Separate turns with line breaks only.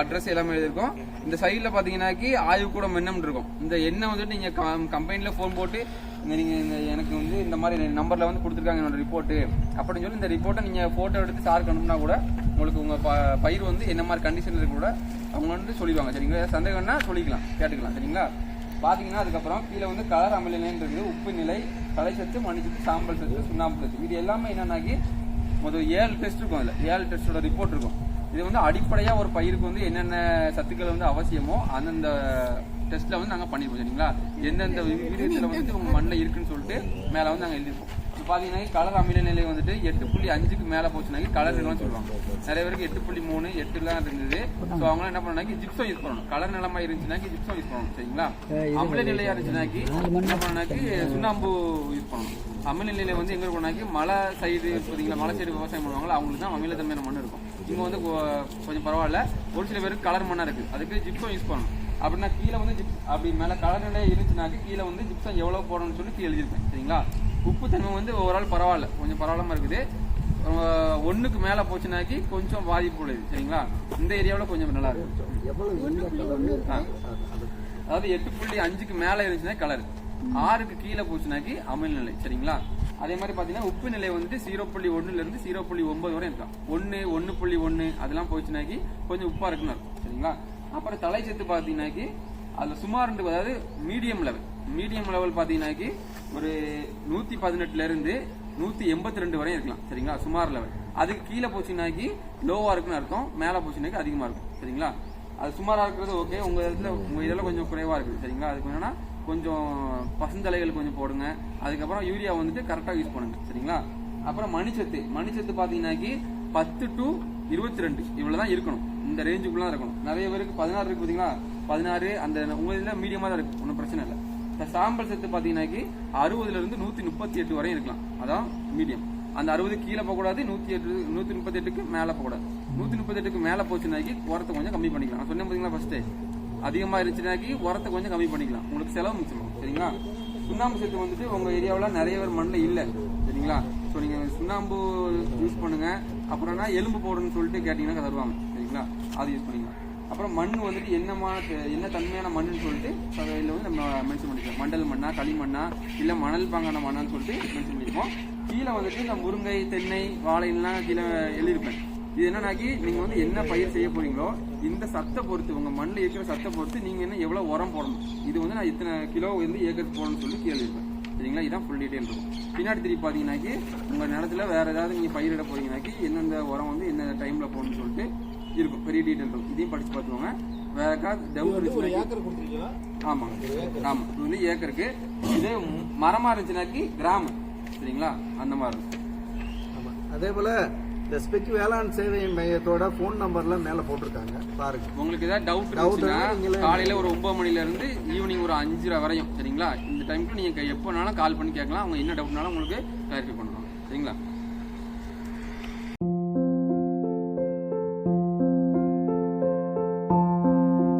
Address எல்லாமே எழுதிருக்கும் இந்த சைடில் பார்த்தீங்கன்னாக்கி ஆய்வு கூட மென்னம் இருக்கும். இந்த எண்ணெய் வந்துட்டு நீங்கள் கம்பெனியில் ஃபோன் போட்டு இந்த நீங்கள் இந்த எனக்கு வந்து இந்த மாதிரி நம்பரில் வந்து கொடுத்துருக்காங்க என்னோட ரிப்போர்ட்டு அப்படின்னு சொல்லி இந்த ரிப்போர்ட்டை நீங்கள் ஃபோட்டோ எடுத்து சாருக்கு அனுப்புனா கூட உங்களுக்கு உங்கள் ப பயிர் வந்து என்ன மாதிரி கண்டிஷனில் இருக்க கூட அவங்க வந்து சொல்லிடுவாங்க. சரிங்களா சந்தேகம்னா சொல்லிக்கலாம் கேட்டுக்கலாம் சரிங்களா? பார்த்தீங்கன்னா அதுக்கப்புறம் கீழே வந்து கலர் அமிலநிலைன்னு இருக்குது. உப்பு நிலை கலைச்சத்து மணிச்சத்து சாம்பல் சத்து சுண்ணாம்பு சத்து. இது எல்லாமே என்னன்னாக்கி முதல் ஏழு டெஸ்ட் இருக்கும் அதில். ஏழு டெஸ்ட்டோட ரிப்போர்ட் இருக்கும். இது வந்து அடிப்படையாக ஒரு பயிருக்கு வந்து என்னென்ன சத்துக்கள் வந்து அவசியமோ அந்தந்த டெஸ்ட்டில் வந்து நாங்கள் பண்ணிடுவோம் சரிங்களா? எந்தெந்த விகிதத்தில் வந்து உங்கள் மண்ணில் இருக்குன்னு சொல்லிட்டு மேலே வந்து நாங்கள் எழுதிருப்போம் இப்போ பார்த்தீங்கன்னா கலர் அமில நிலை வந்துட்டு எட்டு புள்ளி அஞ்சுக்கு மேலே போச்சுனாக்கி கலர் சொல்லுவாங்க. நிறைய பேருக்கு எட்டு புள்ளி மூணு எட்டுலாம் இருந்தது. ஸோ அவங்களாம் என்ன பண்ணாக்கி ஜிப்சம் யூஸ் பண்ணணும். கலர் நிலமா இருந்துச்சுனாக்கி ஜிப்சம் யூஸ் பண்ணணும் சரிங்களா? அமில நிலையா இருந்துச்சுனாக்கி என்ன பண்ணாக்கி சுண்ணாம்பு யூஸ் பண்ணணும். அமில நிலையில வந்து எங்க இருக்கணும்னாக்கி மலை சைடு பார்த்தீங்களா மலை சைடு விவசாயம் பண்ணுவாங்களோ அவங்களுக்கு தான் அமிலத்தன்மையான மண் இருக்கும். இங்க வந்து கொஞ்சம் பரவாயில்ல. ஒரு சில பேருக்கு கலர் மண்ணா இருக்கு. அதுக்கு ஜிப்சம் யூஸ் பண்ணணும். அப்படின்னா கீழே வந்து ஜிப் அப்படி மேலே கலர் நிலையா இருந்துச்சுனாக்கி கீழே வந்து ஜிப்சம் எவ்வளவு போடணும்னு சொல்லி கீழே எழுதியிருப்பேன் சரிங்களா? உப்பு தன்மை வந்து ஓவரால் பரவாயில்ல. கொஞ்சம் பரவாயில்லாம இருக்குது. ஒண்ணுக்கு மேல போச்சுனாக்கி கொஞ்சம் பாதிப்பு உள்ளது. சரிங்களா? இந்த ஏரியாவில் கொஞ்சம் நல்லா இருக்கு. ஆ. அதாவது எட்டு புள்ளி அஞ்சுக்கு மேல இருந்துச்சுன்னா கலர் ஆறுக்கு கீழே போச்சுனாக்கி அமில் நிலை. சரிங்களா? அதே மாதிரி பாத்தீங்கன்னா உப்பு நிலை வந்துட்டு ஜீரோ புள்ளி ஒண்ணுல இருந்து ஜீரோ புள்ளி ஒன்பது வரை இருக்கலாம். ஒன்னு ஒன்னு புள்ளி ஒன்னு அதெல்லாம் போச்சுனாக்கி கொஞ்சம் உப்பா இருக்குன்னு இருக்கும் சரிங்களா? அப்புறம் தலை சத்து பாத்தீங்கன்னாக்கி அதுல சுமார் அதாவது மீடியம் லெவல் மீடியம் லெவல் பாத்தீங்கன்னாக்கி ஒரு நூத்தி பதினெட்டுல இருந்து நூத்தி எண்பத்தி ரெண்டு வரையும் இருக்கலாம் சரிங்களா? சுமார் லெவல் அதுக்கு கீழே போச்சுனாக்கி லோவா இருக்குன்னு அர்த்தம் மேல போச்சுனாக்கி அதிகமா இருக்கும் சரிங்களா? அது சுமாரா இருக்கிறது ஓகே உங்க இதில் உங்க இதெல்லாம் கொஞ்சம் குறைவா இருக்குது சரிங்களா? அதுக்கு என்னன்னா கொஞ்சம் பசுந்தலைகள் கொஞ்சம் போடுங்க. அதுக்கப்புறம் யூரியா வந்துட்டு கரெக்டா யூஸ் பண்ணுங்க சரிங்களா? அப்புறம் மணிச்சத்து. மணிச்சத்து பாத்தீங்கன்னாக்கி பத்து டு இருபத்தி ரெண்டு இவ்வளவுதான் இருக்கணும். இந்த ரேஞ்சுக்குள்ள இருக்கணும். நிறைய பேருக்கு பதினாறு இருக்கு பாத்தீங்களா? பதினாறு அந்த உங்க இதுல மீடியமா தான் இருக்கு. ஒன்றும் பிரச்சனை இல்லை. இந்த சாம்பல் சத்து பார்த்தீங்கன்னாக்கி அறுபதுல இருந்து நூத்தி முப்பத்தி எட்டு வரையும் இருக்கலாம். அதான் மீடியம். அந்த அறுபது கீழே போகக்கூடாது நூத்தி எட்டு நூத்தி முப்பத்தி எட்டுக்கு மேல போகக்கூடாது. நூத்தி முப்பத்தி எட்டுக்கு மேல போச்சுனாக்கி உரத்தை கொஞ்சம் கம்மி பண்ணிக்கலாம். நான் சொன்னேன் பாத்தீங்களா ஃபர்ஸ்ட் அதிகமா இருந்துச்சுனாக்கி உரத்தை கொஞ்சம் கம்மி பண்ணிக்கலாம். உங்களுக்கு செலவு மிச்சம் சரிங்களா? சுண்ணாம்பு சத்து வந்துட்டு உங்க ஏரியாவில் நிறைய பேர் மண்ணில் இல்லை சரிங்களா? ஸோ நீங்க சுண்ணாம்பு யூஸ் பண்ணுங்க. அப்புறம்னா எலும்பு போடணும்னு சொல்லிட்டு கேட்டீங்கன்னா தருவாங்க சரிங்களா? அது யூஸ் பண்ணிக்கலாம். அப்புறம் மண் வந்துட்டு என்னமான என்ன தன்மையான மண்ணுன்னு சொல்லிட்டு அதில் வந்து நம்ம மென்ஷன் பண்ணிக்கலாம் மண்டல் மண்ணா களிமண்ணா இல்லை மணல் பாங்கான மண்ணான்னு சொல்லிட்டு மென்ஷன் பண்ணிருப்போம் கீழே வந்துட்டு இந்த முருங்கை தென்னை வாழைலாம் கீழே எழுதியிருப்பேன். இது என்னன்னாக்கி நீங்கள் வந்து என்ன பயிர் செய்ய போறீங்களோ இந்த சத்தை பொறுத்து உங்கள் மண்ணில் இருக்கிற சத்தை பொறுத்து நீங்கள் என்ன எவ்வளோ உரம் போடணும். இது வந்து நான் இத்தனை கிலோ வந்து ஏக்கர் போடணும்னு சொல்லி கீழே இருப்பேன் சரிங்களா? இதான் ஃபுல் டீட்டெயில் இருக்கும். பின்னாடி திருப்பி பார்த்தீங்கன்னாக்கி உங்கள் நிலத்துல வேறு ஏதாவது நீங்கள் பயிரிட போறீங்கன்னாக்கி எந்தெந்த உரம் வந்து என்ன டைமில் போடணும்னு சொல்லிட்டு இருக்கும். பெரிய டீடைல் இருக்கும். இதையும் படிச்சு பார்த்துக்கோங்க. வேற ஏதாவது டவுட் இருந்துச்சுன்னா ஆமாங்க. ஆமா. இது வந்து ஏக்கருக்கு இது மரமா இருந்துச்சுனாக்கி கிராமம். சரிங்களா? அந்த மாதிரி இருக்கும்.
ஆமா. அதே போல இந்த ஸ்பெக் வேளாண் சேவை மையத்தோட ஃபோன் நம்பர்லாம் மேல போட்டிருக்காங்க. பாருங்க.
உங்களுக்கு ஏதாவது டவுட்
நீங்களே
காலையில ஒரு ஒன்பது மணில இருந்து ஈவினிங் ஒரு அஞ்சரை வரையும். சரிங்களா? இந்த டைம்க்கு நீங்க எப்போனாலும் கால் பண்ணி கேட்கலாம். அவங்க என்ன டவுட்னாலும் உங்களுக்கு கிளாரிஃபை பண்ணுவாங்க. சரிங்களா?